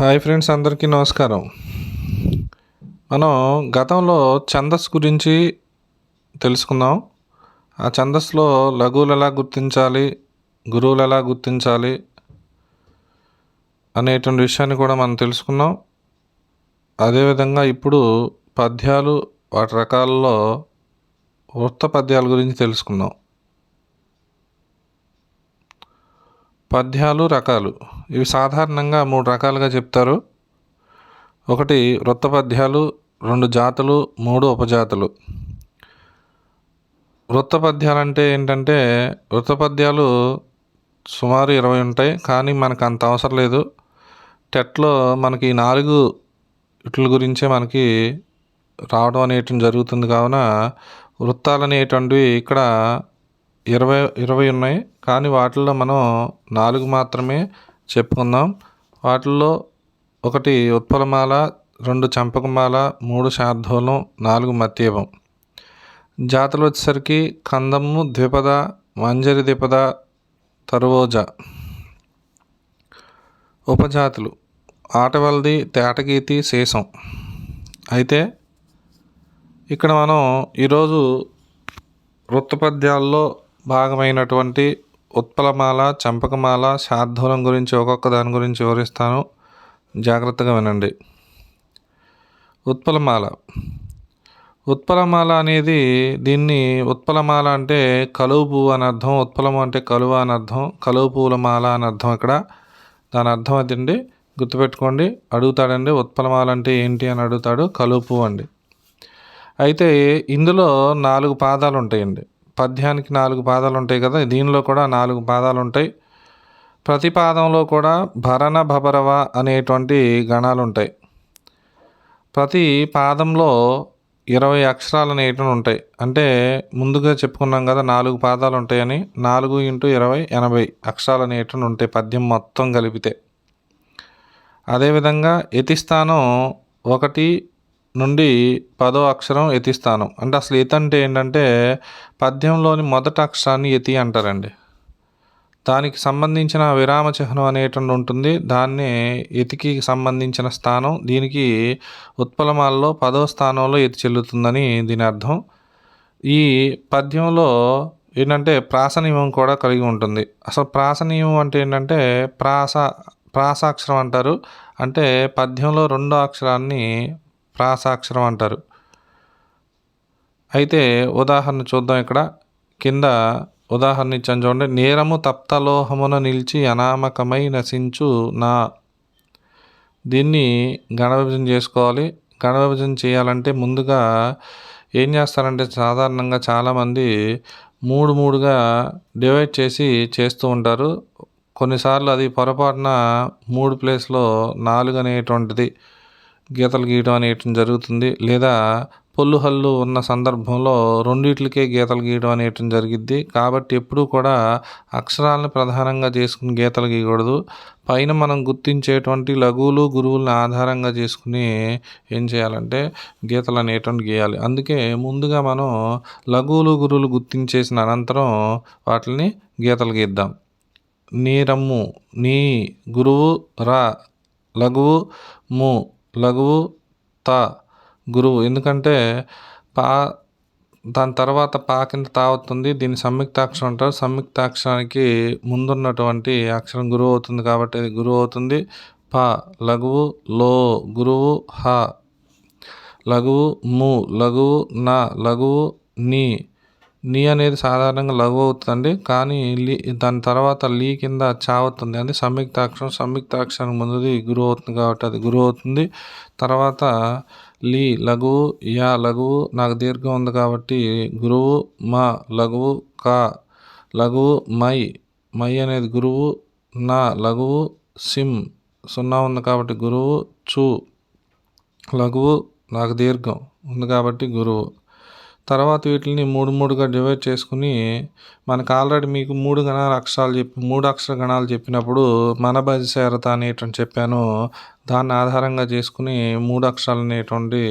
Hi friends అందరికీ నమస్కారం. మనం గతంలో ఛందస్ గురించి తెలుసుకుందాం. ఆ ఛందస్లో లఘువులు ఎలా గుర్తించాలి గురువులు ఎలా గుర్తించాలి అనేటువంటి విషయాన్ని కూడా మనం తెలుసుకున్నాం అదేవిధంగా ఇప్పుడు పద్యాలు వాటి రకాలలో వృత్త పద్యాల గురించి తెలుసుకుందాం. పద్యాలు రకాలు. ఇవి సాధారణంగా మూడు రకాలుగా చెప్తారు. ఒకటి వృత్త పద్యాలు రెండు జాతులు మూడు ఉపజాతులు. వృత్త పద్యాలు అంటే ఏంటంటే వృత్త పద్యాలు సుమారు ఇరవై ఉంటాయి కానీ మనకు అంత అవసరం లేదు. టెట్లో మనకి ఈ నాలుగు ఇట్ల గురించే మనకి రావడం అనేటువంటి జరుగుతుంది. కావున వృత్తాలు అనేటువంటివి ఇక్కడ ఇరవై ఇరవై ఉన్నాయి. కానీ వాటిల్లో మనం నాలుగు మాత్రమే చెప్పుకుందాం. వాటిల్లో ఒకటి ఉత్పలమాల రెండు చంపకమాల మూడు శార్ధూలం నాలుగు మత్యపం. జాతులు వచ్చేసరికి కందము ద్విపద మంజరి ద్విపద తరువోజ. ఉపజాతులు. ఆటవల్ది తేటగీతి శేషం. అయితే ఇక్కడ మనం ఈరోజు వృత్తపద్యాల్లో భాగమైనటువంటి ఉత్పలమాల చంపకమాల శార్ధూలం గురించి ఒక్కొక్క దాని గురించి వివరిస్తాను. జాగ్రత్తగా వినండి. ఉత్పలమాల. ఉత్పలమాల అనేది దీన్ని ఉత్పలమాల అంటే కలువు పువ్వు అని అర్థం ఉత్పలము అంటే కలువ అని అర్థం కలువు పువ్వుల మాల అని అర్థం ఇక్కడ. దాని అర్థం అదండి గుర్తుపెట్టుకోండి అడుగుతాడండి ఉత్పలమాల అంటే ఏంటి అని అడుగుతాడు కలువు పువ్వు అండి. అయితే ఇందులో నాలుగు పాదాలు ఉంటాయండి. పద్యానికి నాలుగు పాదాలు ఉంటాయి కదా దీనిలో కూడా నాలుగు పాదాలు ఉంటాయి ప్రతి పాదంలో కూడా భరణ భబరవ అనేటువంటి గణాలు ఉంటాయి ప్రతి పాదంలో ఇరవై అక్షరాలు అనేటివి ఉంటాయి. అంటే ముందుగా చెప్పుకున్నాం కదా నాలుగు పాదాలు ఉంటాయని నాలుగు ఇంటూ ఇరవై ఎనభై అక్షరాలు అనేటివి ఉంటాయి పద్యం మొత్తం కలిపితే. అదేవిధంగా యతిస్థానం ఒకటి నుండి పదో అక్షరం యతిస్థానం. అంటే అసలు యతి అంటే ఏంటంటే పద్యంలోని మొదటి అక్షరాన్ని యతి అంటారండి. దానికి సంబంధించిన విరామ చిహ్నం అనేటువంటి ఉంటుంది. దాన్ని యతికి సంబంధించిన స్థానం. దీనికి ఉత్పలమాలలో పదో స్థానంలో యతి చెల్లుతుందని దీని అర్థం. ఈ పద్యంలో ఏంటంటే ప్రాస నియమం కూడా కలిగి ఉంటుంది. అసలు ప్రాస నియమం అంటే ఏంటంటే ప్రాస ప్రాసాక్షరం అంటారు. అంటే పద్యంలో రెండో అక్షరాన్ని ప్రాసాక్షరం అంటారు. అయితే ఉదాహరణ చూద్దాం ఇక్కడ. కింద ఉదాహరణ ఇచ్చాను చూడండి. నేరము తప్తలోహమున నిలిచి అనామకమై నశించు నా. దీన్ని గణ విభజన చేసుకోవాలి. గణ విభజన చేయాలంటే ముందుగా ఏం చేస్తారంటే సాధారణంగా చాలామంది మూడు మూడుగా డివైడ్ చేసి చేస్తూ ఉంటారు. కొన్నిసార్లు అది పొరపాటున మూడు ప్లేస్లో నాలుగు అనేటువంటిది. గీతలు గీయడం అనేయటం జరుగుతుంది. లేదా పొల్లు హల్లు ఉన్న సందర్భంలో రెండిట్లకే గీతలు గీయడం అనేయటం జరిగిద్ది. కాబట్టి ఎప్పుడూ కూడా అక్షరాలను ప్రధానంగా చేసుకుని గీతలు గీయకూడదు. పైన మనం గుర్తించేటువంటి లఘువులు గురువులను ఆధారంగా చేసుకుని ఏం చేయాలంటే గీతలు అనేటువంటి గీయాలి. అందుకే ముందుగా మనం లఘువులు గురువులు గుర్తించేసిన అనంతరం వాటిని గీతలు గీద్దాం. నీ రమ్ము నీ గురువు రా లఘువు ము లఘువు త గురువు. ఎందుకంటే పా దాని తర్వాత పా కింద తా అవుతుంది దీన్ని సంయుక్తాక్షరం అంటారు. సంయుక్తాక్షరానికి ముందున్నటువంటి అక్షరం గురువు అవుతుంది కాబట్టి అది గురువు అవుతుంది. ప లఘువు లో గురువు హ. లఘువు ము లఘువు నా లఘువు నీ నీ అనేది సాధారణంగా లవ్ అవుతుంది కానీ లీ దాని తర్వాత లీ కింద చావుతుంది. అంటే సంయుక్తాక్షరం సంయుక్తాక్షరం ముందుది గురువు అవుతుంది కాబట్టి అది గురువు అవుతుంది. తర్వాత లీ లఘువు యా లఘువు నాకు దీర్ఘం ఉంది కాబట్టి గురువు మా లఘువు కా లఘువు మై మై అనేది గురువు నా లఘువు సిమ్ సున్నా ఉంది కాబట్టి గురువు చు లఘువు నాకు దీర్ఘం ఉంది కాబట్టి గురువు. తర్వాత వీటిని మూడు మూడుగా డివైడ్ చేసుకుని మనకు ఆల్రెడీ మీకు మూడు గణాల అక్షరాలు చెప్పి మూడు అక్షర గణాలు చెప్పినప్పుడు మన బజిశారత అనేటువంటి చెప్పాను. దాన్ని ఆధారంగా చేసుకుని మూడు అక్షరాలు అనేటువంటి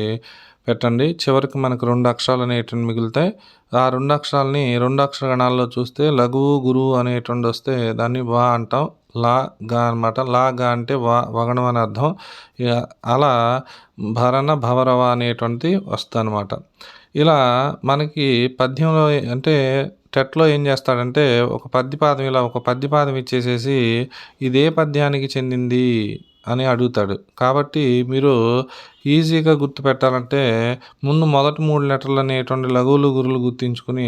పెట్టండి. చివరికి మనకు రెండు అక్షరాలు అనేటువంటి మిగులుతాయి. ఆ రెండు అక్షరాలని రెండు అక్షర గణాల్లో చూస్తే లఘువు గురువు అనేటువంటి వస్తే దాన్ని వా అంటాం. లా గా అనమాట లా గా అంటే వా వగణం అని అర్థం. అలా భరణ భవరవ అనేటువంటిది వస్తుంది అనమాట ఇలా మనకి పద్యంలో అంటే టెట్లో ఏం చేస్తాడంటే ఒక పద్యపాదం ఇలా ఒక పద్యపాదం ఇచ్చేసేసి ఇదే పద్యానికి చెందింది అని అడుగుతాడు. కాబట్టి మీరు ఈజీగా గుర్తుపెట్టాలంటే ముందు మొదటి మూడు లెటర్లు అనేటువంటి లఘువులు గురులు గుర్తించుకుని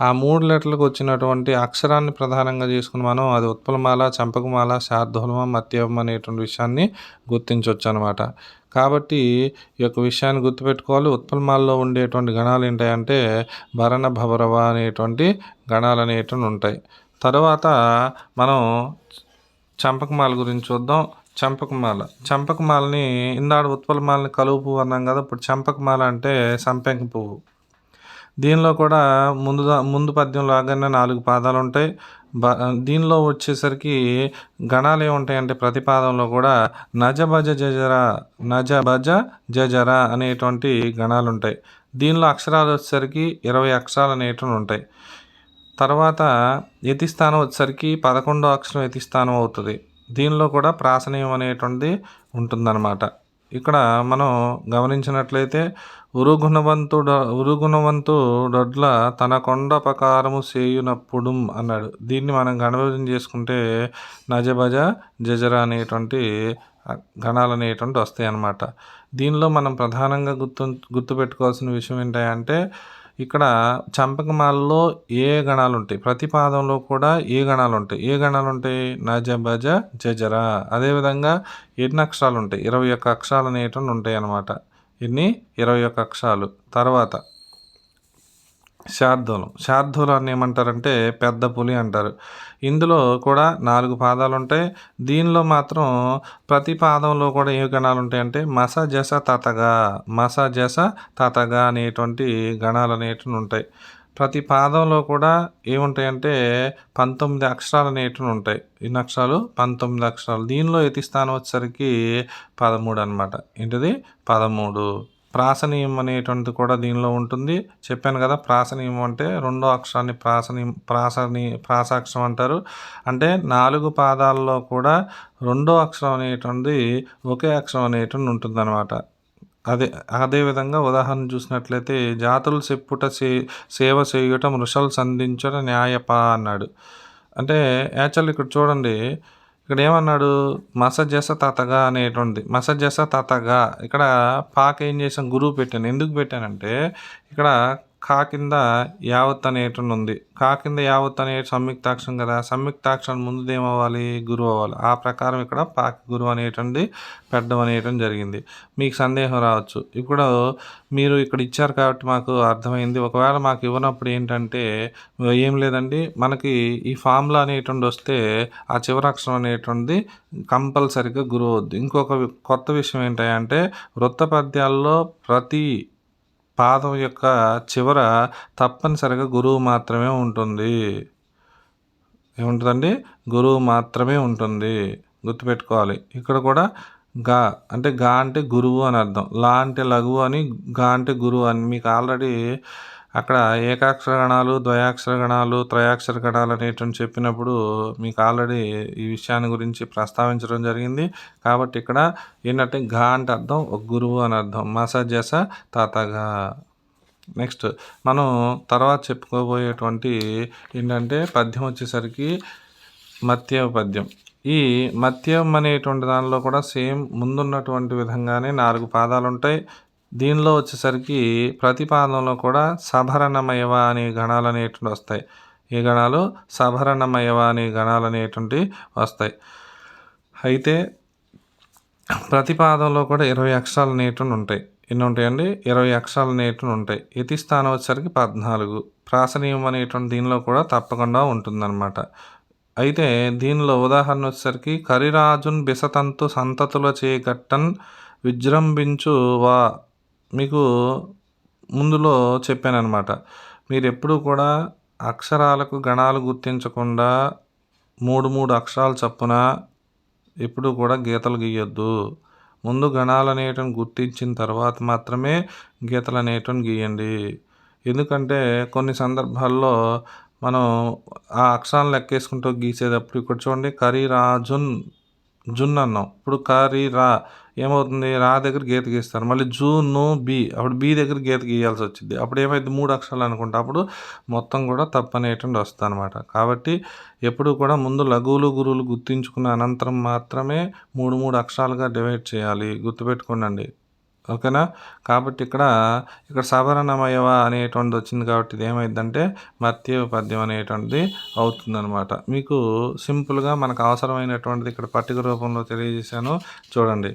ఆ మూడు లెటర్లకు వచ్చినటువంటి అక్షరాన్ని ప్రధానంగా చేసుకుని మనం అది ఉత్పలమాల చంపకమాల శార్ధూలమ మత్యవం అనేటువంటి విషయాన్ని గుర్తించవచ్చు అనమాట కాబట్టి ఈ యొక్క విషయాన్ని గుర్తుపెట్టుకోవాలి. ఉత్పలమాలలో ఉండేటువంటి గణాలు ఏంటంటే భరణ భవరవ అనేటువంటి గణాలు అనేటువంటి ఉంటాయి. తర్వాత మనం చంపకమాల గురించి చూద్దాం. చంపకమాల. చంపకమాలని ఇందాడు ఉత్పలమాలని కలువు పువ్వు అన్నాం కదా ఇప్పుడు చంపకమాల అంటే సంపెంగ పువ్వు. దీనిలో కూడా ముందు ముందు పద్యం లాగానే నాలుగు పాదాలు ఉంటాయి. బ దీనిలో వచ్చేసరికి గణాలు ఏముంటాయంటే ప్రతిపాదంలో కూడా నజ భజ జజర నజ భజ జజర అనేటువంటి గణాలు ఉంటాయి. దీనిలో అక్షరాలు వచ్చేసరికి ఇరవై అక్షరాలు అనేటువంటి ఉంటాయి. తర్వాత యతిస్థానం వచ్చేసరికి పదకొండో అక్షరం యతిస్థానం అవుతుంది. దీనిలో కూడా ప్రాసనీయం అనేటువంటిది ఉంటుందన్నమాట. ఇక్కడ మనం గమనించినట్లయితే ఉరుగుణవంతు ఉరుగుణవంతు డొడ్ల తన కొండ ప్రకారము చేయునప్పుడు అన్నాడు. దీన్ని మనం గణవిభజన చేసుకుంటే నజభజ జజర అనేటువంటి గణాలు అనేటువంటి వస్తాయి అన్నమాట. దీనిలో మనం ప్రధానంగా గుర్తు గుర్తుపెట్టుకోవాల్సిన విషయం ఏంటంటే ఇక్కడ చంపకమాలలో ఏ గణాలు ఉంటాయి? ప్రతి పాదంలో కూడా ఏ గణాలు ఉంటాయి? ఏ గణాలు ఉంటాయి? నజ భజ జజర. అదేవిధంగా ఎన్ని అక్షరాలు ఉంటాయి? ఇరవై ఒక్క అక్షరాలు అనేటువంటి ఉంటాయి అన్నమాట. ఎన్ని ఇరవై ఒక అక్షరాలు. తర్వాత శార్దూలం. శార్దూలాన్ని ఏమంటారంటే పెద్ద పులి అంటారు. ఇందులో కూడా నాలుగు పాదాలు ఉంటాయి దీనిలో మాత్రం ప్రతి పాదంలో కూడా ఏ గణాలు ఉంటాయంటే మస జస తతగా. మస జస తతగా అనేటువంటి గణాలు అనేటువంటి ఉంటాయి. ప్రతి పాదంలో కూడా ఏముంటాయంటే పంతొమ్మిది అక్షరాలు అనేటివి ఉంటాయి. ఎన్ని అక్షరాలు? పంతొమ్మిది అక్షరాలు. దీనిలో ఎతి స్థానం వచ్చేసరికి పదమూడు అనమాట ఏంటిది? పదమూడు. ప్రాసనీయం అనేటువంటిది కూడా దీనిలో ఉంటుంది. చెప్పాను కదా ప్రాసనీయం అంటే రెండో అక్షరాన్ని ప్రాసనీ ప్రాసని ప్రాసాక్షరం అంటారు. అంటే నాలుగు పాదాల్లో కూడా రెండో అక్షరం అనేటువంటిది ఒకే అక్షరం అనేటువంటి ఉంటుంది అనమాట అదే అదేవిధంగా ఉదాహరణ చూసినట్లయితే జాతులు చెప్పుట సే సేవ చేయటం మృషలు సంధించడం న్యాయప అన్నాడు. అంటే యాక్చువల్ ఇక్కడ చూడండి ఇక్కడ ఏమన్నాడు? మసజస తాతగా అనేటువంటి మసజస తాతగా. ఇక్కడ పాక ఏం చేసాం గురువు పెట్టాను. ఎందుకు పెట్టానంటే ఇక్కడ కా కింద యావత్ అనేటువంటి ఉంది. కా కింద యావత్ అనే సంయుక్తాక్షరం కదా. సంయుక్తాక్షరం ముందు ఏమవ్వాలి? గురువు అవ్వాలి. ఆ ప్రకారం ఇక్కడ పాకి గురువు అనేటువంటి పెట్టడం అనేయటం జరిగింది. మీకు సందేహం రావచ్చు. ఇప్పుడు మీరు ఇక్కడ ఇచ్చారు కాబట్టి మాకు అర్థమైంది. ఒకవేళ మాకు ఇవ్వనప్పుడు ఏంటంటే ఏం లేదండి. మనకి ఈ ఫార్ములా అనేటువంటి వస్తే ఆ చివరి అక్షరం అనేటువంటిది కంపల్సరిగా గురువు అవుద్ది. ఇంకొక కొత్త విషయం ఏంటంటే వృత్త పద్యాల్లో ప్రతి పాదం యొక్క చివర తప్పనిసరిగా గురువు మాత్రమే ఉంటుంది. ఏముంటుందండి? గురువు మాత్రమే ఉంటుంది. గుర్తుపెట్టుకోవాలి. ఇక్కడ కూడా గా అంటే గా అంటే గురువు అని అర్థం. లా అంటే లఘువు అని గా అంటే గురువు అని. మీకు ఆల్రెడీ అక్కడ ఏకాక్షర గణాలు ద్వయాక్షర గణాలు త్రయాక్షర గణాలు అనేటువంటి చెప్పినప్పుడు మీకు ఆల్రెడీ ఈ విషయాన్ని గురించి ప్రస్తావించడం జరిగింది. కాబట్టి ఇక్కడ ఏంటంటే ఘా అంటే అర్థం ఒక గురువు అని అర్థం. మసాజస తాతగా నెక్స్ట్ మనం తర్వాత చెప్పుకోబోయేటువంటి ఏంటంటే పద్యం వచ్చేసరికి మత్య పద్యం. ఈ మత్యం అనేటువంటి దానిలో కూడా సేమ్ ముందున్నటువంటి విధంగానే నాలుగు పాదాలు ఉంటాయి. దీనిలో వచ్చేసరికి ప్రతిపాదనలో కూడా సభరణమయవ అనే గణాలు అనేటువంటి వస్తాయి. ఈ గణాలు? సభరణమయవ అనే గణాలు అనేటువంటి వస్తాయి. అయితే ప్రతిపాదంలో కూడా ఇరవై అక్షరాలు అనేటువంటి ఉంటాయి. ఎన్ని ఉంటాయండి ఇరవై అక్షరాలు అనేటువంటి ఉంటాయి. యతి స్థానం వచ్చేసరికి పద్నాలుగు. ప్రాసనీయం అనేటువంటి దీనిలో కూడా తప్పకుండా ఉంటుందన్నమాట. అయితే దీనిలో ఉదాహరణ వచ్చేసరికి కరిరాజున్ బిసతంతు సంతతుల చేగట్టన్ విజృంభించు వా మీకు ముందులో చెప్పాను అనమాట మీరు ఎప్పుడూ కూడా అక్షరాలకు గణాలు గుర్తించకుండా మూడు మూడు అక్షరాలు చప్పున ఎప్పుడూ కూడా గీతలు గీయొద్దు. ముందు గణాలు అనేయటం గుర్తించిన తర్వాత మాత్రమే గీతలు అనేటివి గీయండి. ఎందుకంటే కొన్ని సందర్భాల్లో మనం ఆ అక్షరాలను లెక్కేసుకుంటూ గీసేటప్పుడు ఇక్కడ చూడండి కరీ రాజున్ జున్ అన్నాం. ఇప్పుడు కరీ రా ఏమవుతుంది? రా దగ్గర గీత గీస్తారు. మళ్ళీ జూన్ బి. అప్పుడు బి దగ్గర గీత గీయాల్సి వచ్చింది అప్పుడు ఏమైంది మూడు అక్షరాలు అనుకుంటే. అప్పుడు మొత్తం కూడా తప్పు అనేటువంటి వస్తుంది అనమాట కాబట్టి ఎప్పుడు కూడా ముందు లఘువులు గురువులు గుర్తించుకున్న అనంతరం మాత్రమే మూడు మూడు అక్షరాలుగా డివైడ్ చేయాలి. గుర్తుపెట్టుకోండి ఓకేనా? కాబట్టి ఇక్కడ ఇక్కడ సవరణమయవ అనేటువంటిది వచ్చింది కాబట్టి ఇది ఏమైందంటే మత్య పద్యం అనేటువంటిది అవుతుందనమాట మీకు సింపుల్గా మనకు అవసరమైనటువంటిది ఇక్కడ పట్టిక రూపంలో తెలియజేశాను. చూడండి.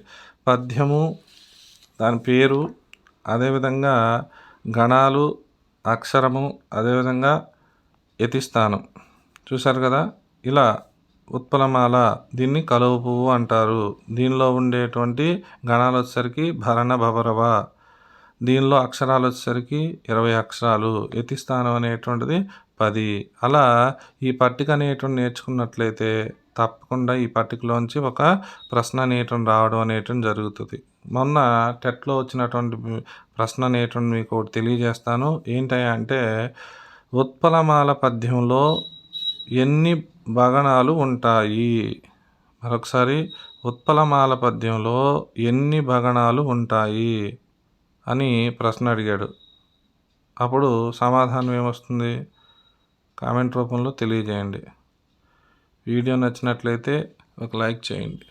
పద్యము దాని పేరు అదేవిధంగా గణాలు అక్షరము అదేవిధంగా యతిస్థానం చూశారు కదా? ఇలా ఉత్పలమాల దీన్ని కలువ పువ్వు అంటారు. దీనిలో ఉండేటువంటి గణాలు వచ్చేసరికి భరణ భవరవ. దీనిలో అక్షరాలు వచ్చేసరికి ఇరవై అక్షరాలు. యతిస్థానం అనేటువంటిది పది. అలా ఈ పట్టిక అనేటువంటి నేర్చుకున్నట్లయితే తప్పకుండా ఈ పట్టికలోంచి ఒక ప్రశ్న నేయటం రావడం అనేటం జరుగుతుంది. మొన్న టెట్లో వచ్చినటువంటి ప్రశ్న నేయటం మీకు ఒకటి తెలియజేస్తాను. ఏంటంటే ఉత్పలమాల పద్యంలో ఎన్ని భగణాలు ఉంటాయి? మరొకసారి ఉత్పలమాల పద్యంలో ఎన్ని భగణాలు ఉంటాయి? అని ప్రశ్న అడిగాడు. అప్పుడు సమాధానం ఏమొస్తుంది? కామెంట్ రూపంలో తెలియజేయండి. వీడియో నచ్చినట్లయితే ఒక లైక్ చేయండి.